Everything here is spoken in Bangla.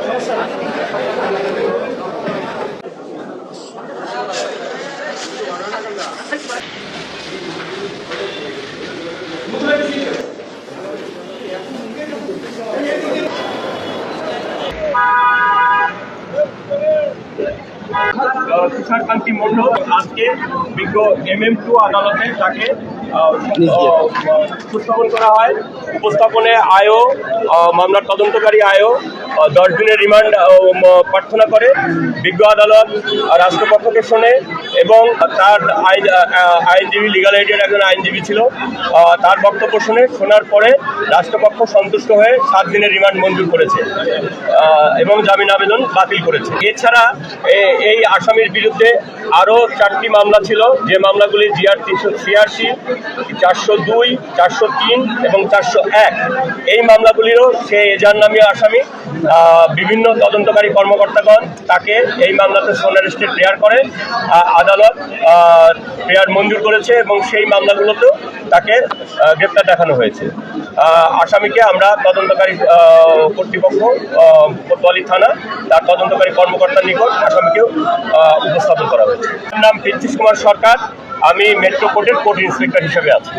সমস্যা তুষারকান্তি মন্ডল আজকে বিজ্ঞ এম এম টু আদালতে তাকে উপস্থাপন করা হয়। উপস্থাপনে আয়ও মামলার তদন্তকারী আয়ও দশ দিনের রিমান্ড প্রার্থনা করে বিজ্ঞ আদালত রাষ্ট্রপক্ষকে শোনে এবং তার আইন আইনজীবী লিগাল এইডের একজন আইনজীবী ছিল। তার বক্তব্য শুনে, শোনার পরে রাষ্ট্রপক্ষ সন্তুষ্ট হয়ে সাত দিনের রিমান্ড মঞ্জুর করেছে এবং জামিন আবেদন বাতিল করেছে। এছাড়া এই আসামির বিরুদ্ধে আরও চারটি মামলা ছিল। যে মামলাগুলি জিআর তিনশো ছিয়াশি, চারশো দুই, চারশো তিন এবং চারশো এক। এই মামলাগুলিরও সে এজার নামীয় আসামি বিভিন্ন তদন্তকারী কর্মকর্তাগণ তাকে এই মামলাতে সোনার স্টেট প্রেয়ার করে। আদালত প্রেয়ার মঞ্জুর করেছে এবং সেই মামলাগুলোতেও তাকে গ্রেপ্তার দেখানো হয়েছে। আসামিকে আমরা তদন্তকারী কর্তৃপক্ষ কোতোয়ালি থানা, তার তদন্তকারী কর্মকর্তার নিকট আসামিকেও উপস্থাপন করা হয়েছে। নাম পৃথ্বীশ কুমার সরকার, আমি মেট্রো কোর্টের কোর্ট ইন্সপেক্টর হিসেবে আছি।